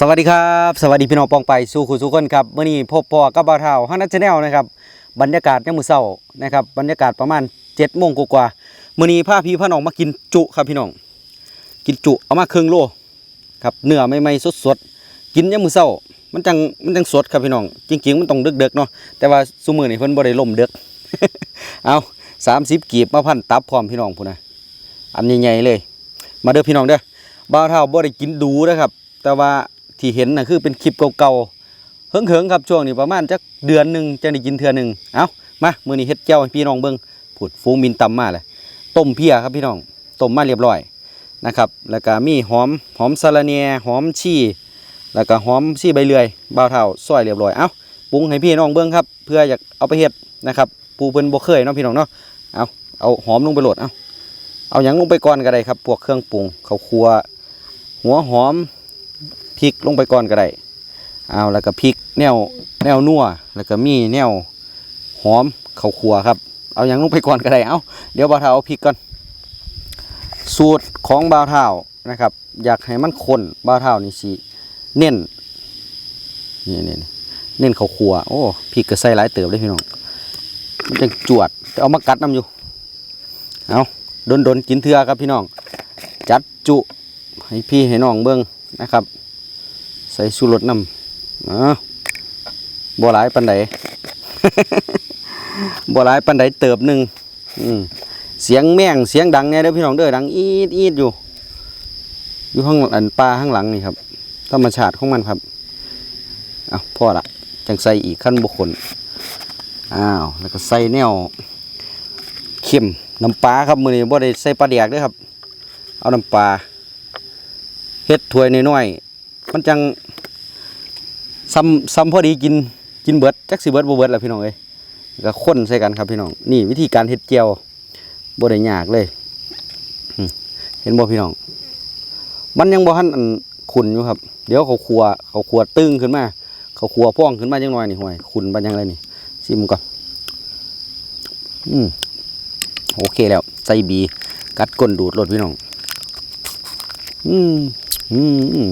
สวัสดีครับ สวัสดีพี่น้องปองไปสู่คุณสุคนครับเมื่อนี้พบปอกับบ่าวเท่าฮันนัชแนลนะครับบรรยากาศยามมื้อเช้านะครับบรรยากาศประมาณ7จ็ดโมงกว่าๆมื่อนี้พาพี่พาน้องมากินจุครับพี่น้อง กินจุเอามาครึ่งโลครับเนื้อใหม่ๆสดๆกินยามมื้อเช้ามันจังมันจังสดครับพี่น้องจริงๆมันต้องเดึกๆเนาะแต่ว่าซุมือนี้เพิ่นบ่ได้ล่มดึกเอา30กีบมาพันตับพร้อมพี่น้องพุ่นนะอันใหญ่ๆเลย มาเด้อพี่น้องเด้อบ่าวเท่าบ่ได้กินดูนะครับ แต่ว่า ที่เห็นน่ะคือเป็นคลิปเก่าๆเฮิงๆครับช่วงนี้ประมาณจักเดือนหนึ่งจะได้กินเทื่อหนึ่งเอ้ามามือนี้เฮ็ดแจ่วพี่น้องเบิ่งพูดฟูมินตำมาเลยต้มเพียครับพี่น้องต้มมาเรียบร้อยนะครับแล้วก็มีหอมหอมสะระแหน่หอมชีแล้วก็หอมชีใบเลื่อยบ่าวเท่าซอยเรียบร้อยเอ้าปรุงให้พี่น้องเบิ่งครับเพื่ออยากเอาไปเฮ็ดนะครับปูเพิ่นบ่เคยเนาะพี่น้องเนาะเอาเอาหอมลงไปโหลดเอาเอาหยังลงไปก่อนก็ได้ครับพวกเครื่องปรุงข้าวคั่วหัวหอม พริกลงไปก่อนก็ได้เอาแล้วก็พริกแนวแนวนัวแล้วก็มีแนวหอมข้าวคั่วครับ เอาอย่างลงไปก่อนก็ได้เอาเดี๋ยวบ่าวเท้าเอาพริกก่อนสูตรของบ่าวเท้านะครับ อยากให้มันข้นบ่าวเท้านี่สิเน้นนี่นี่นี่เน้นข้าวคั่วโอ้พริกก็ใส่หลายเติบเลยพี่น้องมันจะจวดเอามากัดน้ำอยู่เอาดนดนๆกินเถื่อครับพี่น้องจัดจุให้พี่ให้น้องเบิ่งนะครับ ใส่ชูรสน้ำอ้าวบัวหลายปันไดบัวหลายปันไดเติบหนึ่งเสียงแม่งเสียงดังเนี่ยเด้อพี่น้องเด้อดังอีดอีดอยู่ อยู่ข้างอันปลาข้างหลังนี่ครับธรรมชาติของมันครับเอาพ่อละจังใส่อีกขั้นบุคคลอ้าวแล้วก็ใส่แนวเข็มน้ำปลาครับมือนี้บ่ได้ใส่ปลาแดกด้วยครับ เอาน้ำปลาเฮ็ดถ้วยน้อยๆ มันจังซ้ำซ้ำพอดีกินกินเบิดจักสิเบิดบ่เบิดล่ะพี่น้องเอ้ยก็คนใส่กันครับพี่น้อง นี่วิธีการเฮ็ดเจียวบ่ได้ยากเลยเห็นบ่พี่น้อง มันยังบ่ทันอันขุนอยู่ครับ เดี๋ยวเขาครัวเขาครัวตึงขึ้นมา เขาครัวพ่องขึ้นมาจังหน่อยนี่ห่วยขุนปานยังไรนี่ชิมก่อนอืมโอเคแล้วใส่บี กัดก้นดูดรสพี่น้อง อืมอืมอืม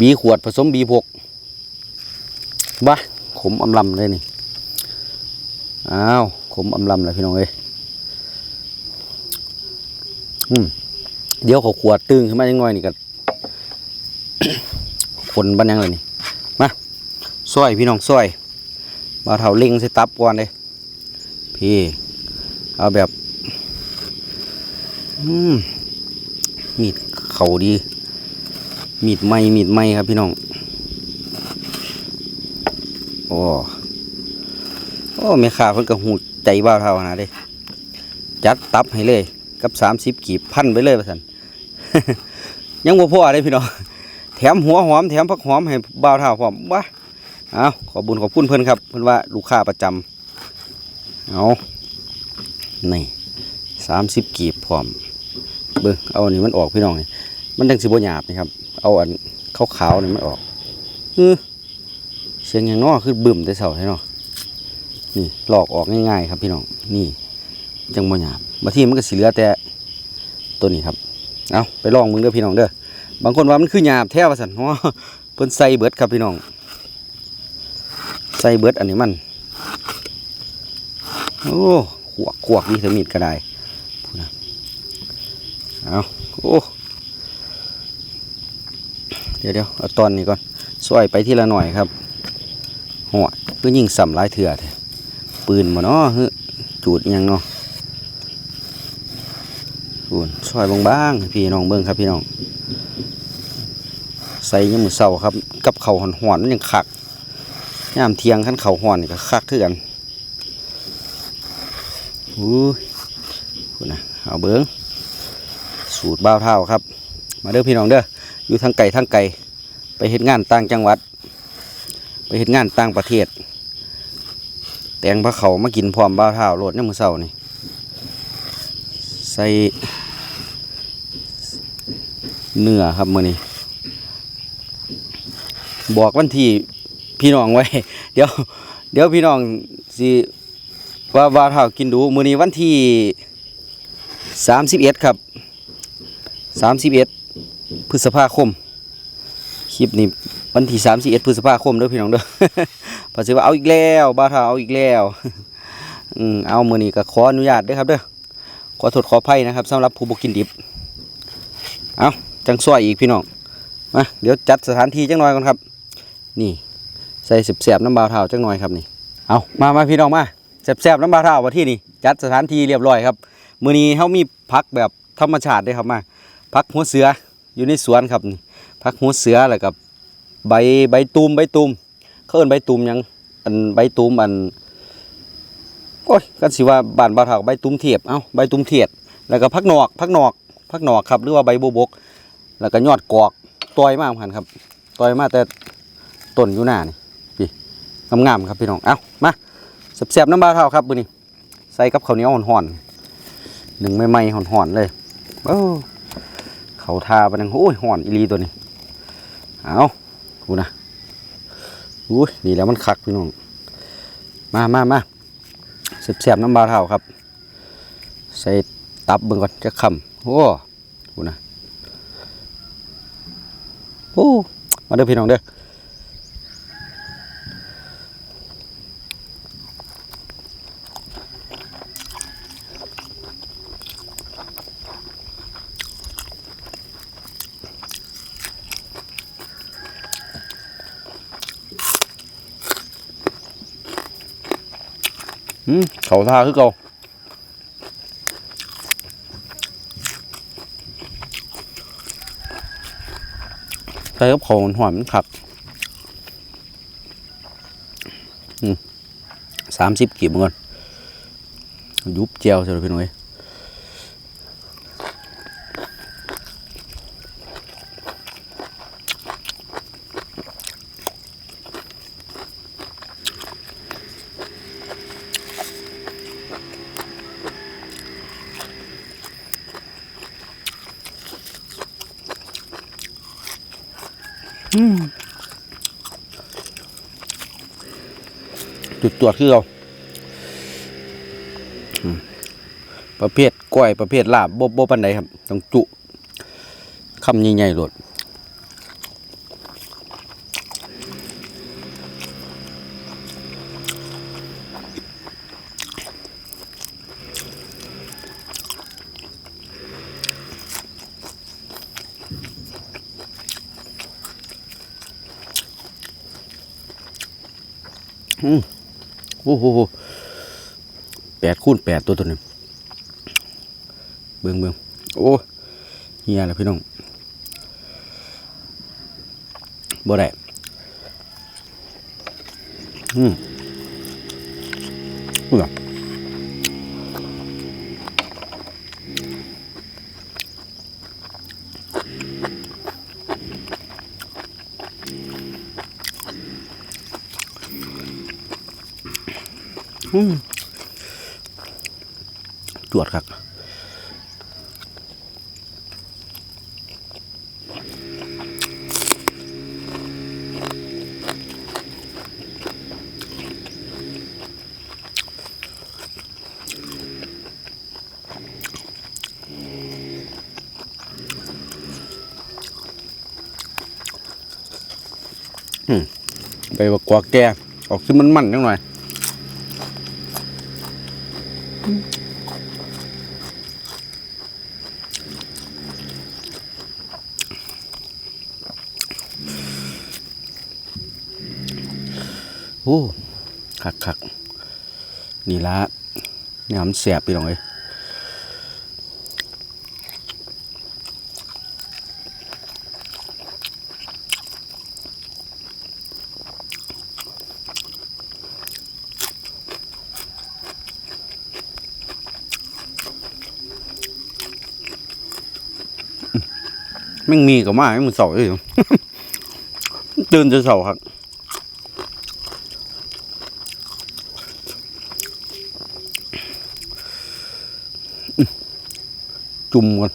บีขวดผสมบีพกบ้าขมอำลำเลยนี่ อ้าว ขมอำลำเลยพี่น้องเอ้ยอืมเดี๋ยวเขาขวดตึงขึ้นมาจังหน่อยนี่กันคนบันยังเลยนี่ มาซอยพี่น้องซอยบาเถาล็งใส่ตับก่อนเลยพี่ เอาแบบ อืมมีดเขาดี มีดไม้มีดไม้ครับพี่น้อง โอ้ โอ้แม่ค้าเพิ่นก็หูใจบ้าวเท่านะเด้ จัดตับให้เลย กับสามสิบกีบพันไปเลยว่าสันยังบ่พอเลยพี่น้อง แถมหัวหอมแถมผักหอมให้บ่าวเท่าพร้อมว้าเอาขอบุญขอบคุณเพิ่นครับ เพิ่นว่าลูกค้าประจำเอานี่สามสิบกีบพร้อม เบิ่งเอาอันนี้มันออกพี่น้องนี่มันจังสิบ่หยาบนี่ครับ เอาอันขาวๆนี่มันออกเออเสียงอย่างน้อคือบึ้มแต่เสาใช่เนาะนี่หลอกออกง่ายๆครับพี่น้องนี่ จังบ่หยาบบางทีมันก็สิเหลือแต่ตัวนี้ครับ เอาไปลองมึงเด้อพี่น้องเด้อบางคนว่ามันคือหยาบแท้ว่าซั่นเพราะเพิ่นใส่เบิดครับพี่น้อง ใส่เบิดอันนี้มันโอ้ขวกขวกดีเถอะมีดก็ได้เอาโอ้ เดี๋ยวเดี๋ยวเอาตอนนี้ก่อนซอยไปทีละหน่อยครับหัวเพื่อยิงสัมลายเถื่อแท้ปืนมาเนาะฮึจูดยังเนาะปูนซอยบางๆให้พี่น้องเบิ้งครับพี่น้อง ใส่ยังมือเศร้าครับ กับเข่าวหอนๆมันยังคักยามเทียงขั้นเข่าวหอนก็คักคือนอู้ยพูดนะเอาเบิ้งสูตรบ้าเท่าครับ มาเด้อพี่น้องเด้อ อยู่ทางไก่ทางไก่ไปเฮ็ดงานต่างจังหวัด ไปเฮ็ดงานต่างประเทศ แตงพระเขามากินพร้อมบ้าวเท่าโลดเนี่ยมือเศร้านี่ใส่เนื้อครับมือนี้ บอกวันที่พี่น้องไว้ เดี๋ยว เดี๋ยวพี่น้องสิว่าบ้าวเท่ากินดูมือนี้วันที่สามสิบเอ็ดครับสามสิบเอ็ด พฤษภาคม คลิปนี้วันที่31พฤษภาคมเด้อพี่น้องเด้อพอสิว่าเอาอีกแล้วบ่าวเฒ่าเอาอีกแล้วอืมเอามือนี้ก็ขออนุญาตเด้อครับเด้อขอโทษขออภัยนะครับสำหรับผู้บกินดิบ เอาจังซอยอีกพี่น้องมาเดี๋ยวจัดสถานที่จังหน่อยก่อนครับ นี่ใส่สิบแสบน้ำบาวเท้าจังหน่อยครับนี่ เอามามาพี่น้องมาแสบๆน้ำบาวเท้าว่าที่นี่จัดสถานที่เรียบร้อยครับ มือนี้เฮามีพักแบบธรรมชาติเด้วยครับมาพักหัวเสือ อยู่ในสวนครับพักหัวเสือแล้วกับใบใบตูมใบตูมเขาเอิ้นใบตูมยังอันใบตูมอันโอ้ยกันสิว่าบานบาวเท้าใบตูมเทียบเอ้าใบตูมเทียดแล้วก็พักหนอกพักหนอกพักหนอกครับหรือว่าใบโบบก แล้วก็ยอดกอกต่อยมากพันครับต่อยมากแต่ต้นอยู่หน้านี่พี่งามๆครับพี่น้องเอ้ามาแซ่บๆน้ำบาเท่าครับมือนี้ใส่กับข้าวเหนียวห่อนๆหนึ่งใหม่ห่อนๆเลยโอ้ เขาทาไปนังโอ้ยห่อนอีลีตัวนี้ เอาดูนะอุ้ยนี่แล้วมันคักพี่น้อง มามามาแซ่บๆน้ำบาเท่าครับ ใส่ตับเบิ่งก่อนจะคำโอ้ดูนะโอ้มาเด้อพี่น้องเด้อ เขาท่าคือเก่าใส่กับเขาหอมครับอืมสามสิบกี่บเงินยุบเจียวใช่ไหมพี่น้อย จุดตรวจคือเราประเภทกล้วยประเภทลาบบบปันใดครับ ต้องจุคำใหญ่ๆหลด โอ้โหแปดคูณแปดตัวตัวนึงเบืองเบืองโอ้เฮียแล้วพี่น้องบ่ได้อืมอุ้ย ตรวจครับไปบักกวาแกออกซึ่งมันมันๆจังหน่อย อ้คักคักนี่ละเนี่ยมันแสบไปหน่อยแม่งมีกับมาให้มันเสาเลยตื่นจะเสาครับ จุ่มกัน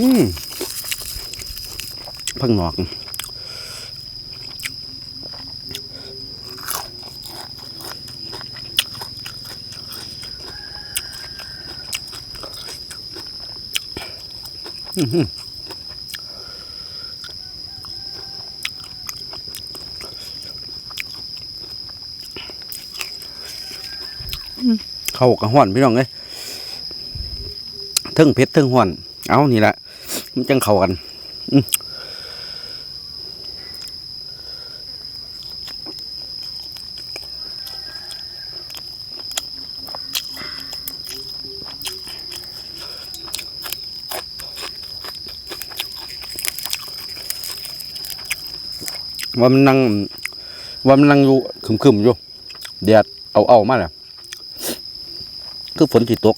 อืมพังหนอก เข้ากับห่อนพี่น้องเอ้ยทึ่งเพชรทึ่งห่อน เอานี่แหละมันจังเข้ากัน อืม ว่ามันนั่งว่ามันนั่งอยู่คึมๆอยู่แดดเอาเอามาแล้วคือฝนที่ตก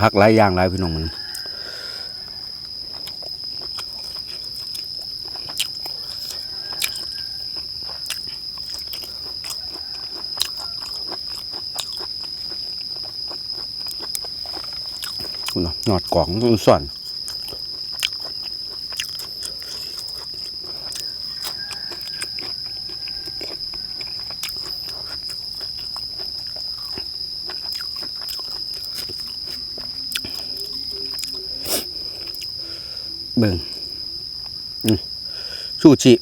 พักหลายอย่างหลายพี่น้องมัน นอดกล่องมันส่วนเบิ่งอืมชูชิ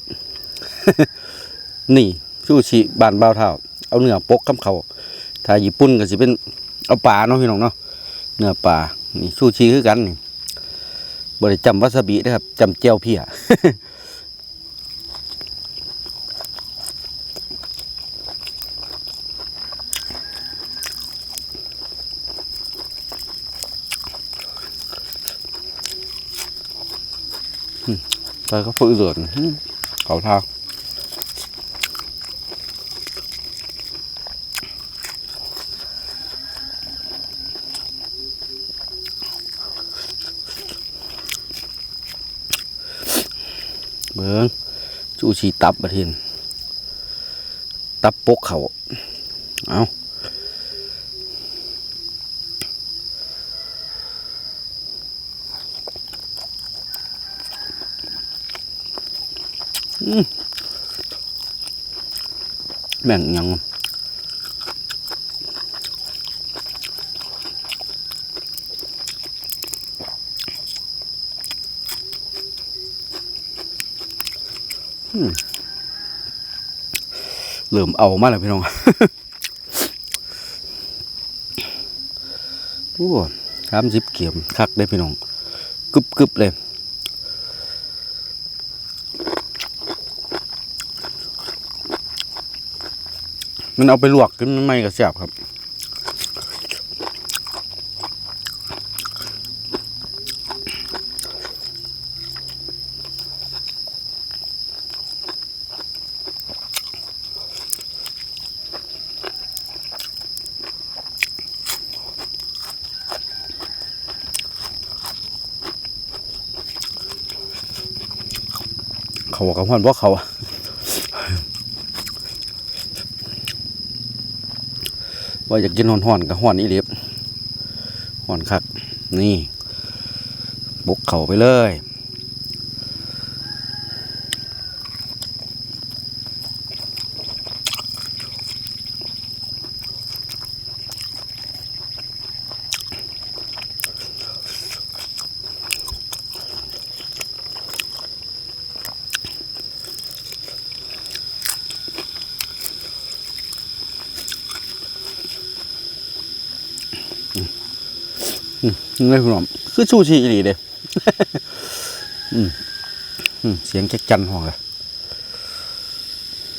นี่ชูชิบานเบาเท่า เอาเนื้อปกกับเขาถ้าญี่ปุ่นก็สิเป็นเอาปลาเนาะพี่น้องเนาะเนื้อปลา นี่ชูชิคือกันนี่บริจำวาซาบินะครับจำเจียวเพียไปก็ฝืนเดือดเขาทาง เมืองจูชีตับประเทนตับปกเขาเอาแม่งยัง เริ่มเอามาแล้วพี่น้องโอ้สามสิบเกียมคักได้พี่น้องกึบกึบเลยมันเอาไปลวกกินมันไม่กระแสบครับ เขากับฮอนพราะเขาว่าอยากกินห่อนๆกับห่อนอีเล็บห่อนคัก นี่บุกเข่าไปเลย นี่คุณหมคือชูชีอีหลีเด้อืมอืมเสียงแจ๊กจันห้องเลย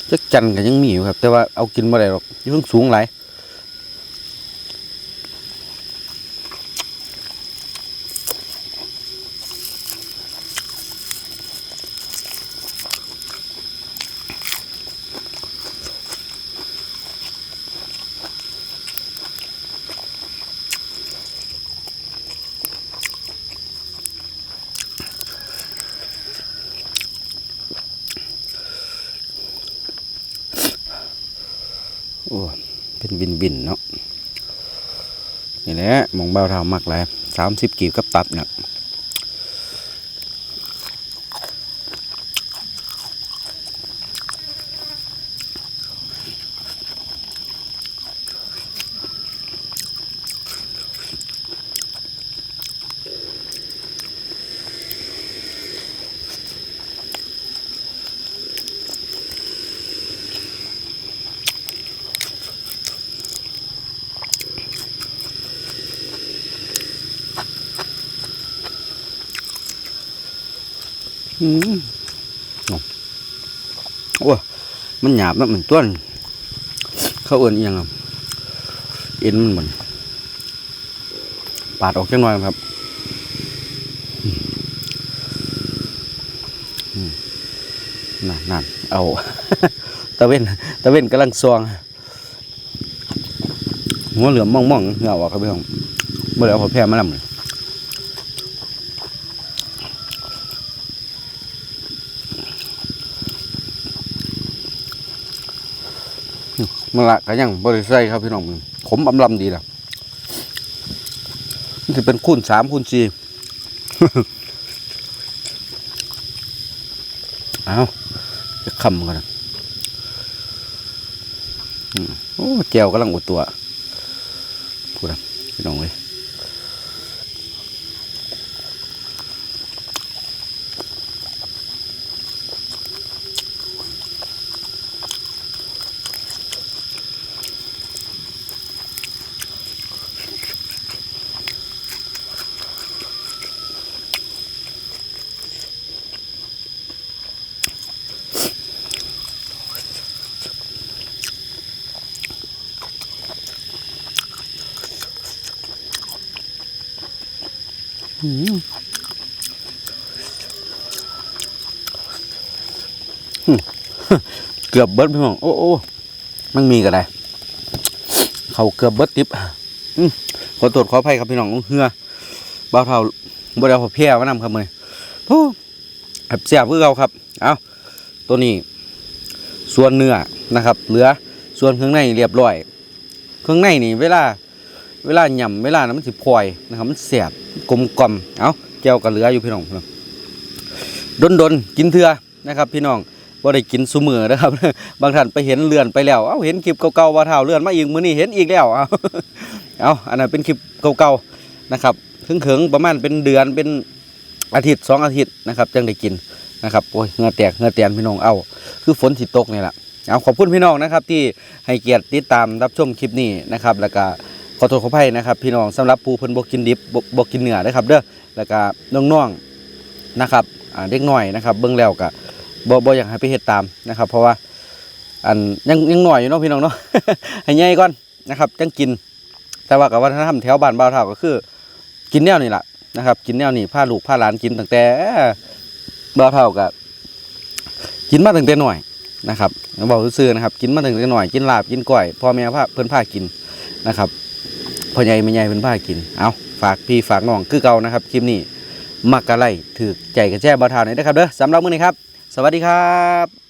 แจ๊กจันก็ยังมีอยู่ครับ แต่ว่าเอากินมาได้หรอกยังสูงหลาย โอ้ เป็นบินบินเนาะนี่แหละมองเบาเท่ามักหลายสามสิบกีบกับตับเนี่ย มันหยาบนะมันต้วนเขาเอื่นอิหยังครับเอ็นมันเหมือนปาดออกจังหน่อยครับนั่นนั่นเอาตะเว้นตะเว้นกำลังซวงหัวเหลือมมองมองๆเหงาออกครับพี่น้องเมื่อไหร่เอาพอแพร่มาลำเลย มันละก็ยังบริไส่ครับพี่น้องขมอำลำดีล่ะนจะเป็นคูณสามคูณสี่เอาจะคำกันโอ้แจวกำลังอุดตัวพูดนะพี่น้องเลย เกือบเบิดพี่น้องโอ้โอ้มันมีกันไดเขาเกือบเบิดติบขอตรวจขออภัยครับพี่น้องเหือเบาเท่าบ่ได้เอาเพี้ยมานำครับมื้อนี้โอ้แบบเสียบคือเราครับ เอาตัวนี้ ส่วนเนื้อนะครับ เหลือส่วนเครื่องในเรียบร้อย เครื่องในนี่ เวลา เวลาหย่ำเวลานะมันสิพลอยนะครับ มันเสียบ กลมกล่อมเอาแก้วก็เหลืออยู่พี่น้องพี่น้องดนดนๆกินเถื่อนะครับ พี่น้องบ่ได้กินซุมือนะครับ บางท่านไปเห็นเลื่อนไปแล้วเอ้าเห็นคลิปเก่าๆว่าเท่าเลื่อนมาอีกมื้อนี้เห็นอีกแล้วเอาเอาอันนั้นเป็นคลิปเก่าๆนะครับถึงเขิงประมาณเป็นเดือนเป็นอาทิตย์สองอาทิตย์นะครับจังได้กินนะครับโอ้ยเงือแตกเงือแตนพี่น้องเอาคือฝนสิตกนี่แหละเอาขอบคุณพี่น้องนะครับที่ให้เกียรติติดตามรับชมคลิปนี้นะครับ แล้วก็ ขอโทษขออภัยนะครับ พี่น้องสำหรับผู้เพิ่นบ่กินดิบบ่บ่กินเนื้อนะครับ เด้อแล้วก็น้องๆนะครับอ่าเด็กหน้อยนะครับ เบิ่งแล้วก็บ่บ่อยากให้ไปเฮ็ดตามนะครับ เพราะว่าอันยังยังหน่อยอยู่เนาะพี่น้องเนาะให้ใหญ่ก่อนนะครับจังกิน แต่ว่ากับวัฒนธรรมแถวบ้านบ่าวเท่าก็คือ กินแนวนี้ล่ะนะครับ กินแนวนี่ผ้าลูกพาหลานกินตั้งแต่บ่าวเท่าก็กินมาตั้งแต่หน่อยนะครับบอกซื่อๆนะครับ กินมาตั้งแต่หน่อยกินลาบกินก้อยพ่อแม่พาเพิ่นพากินนะครับ พ่อใหญ่แม่ใหญ่เป็นบ้ากิน เอาฝากพี่ฝากน้องคือเก่านะครับคลิปนี้มักกะไลถือใจกระแจ้บาวเท่านี่นะครับเด้อสำหรับมื้อนี้ครับ สวัสดีครับ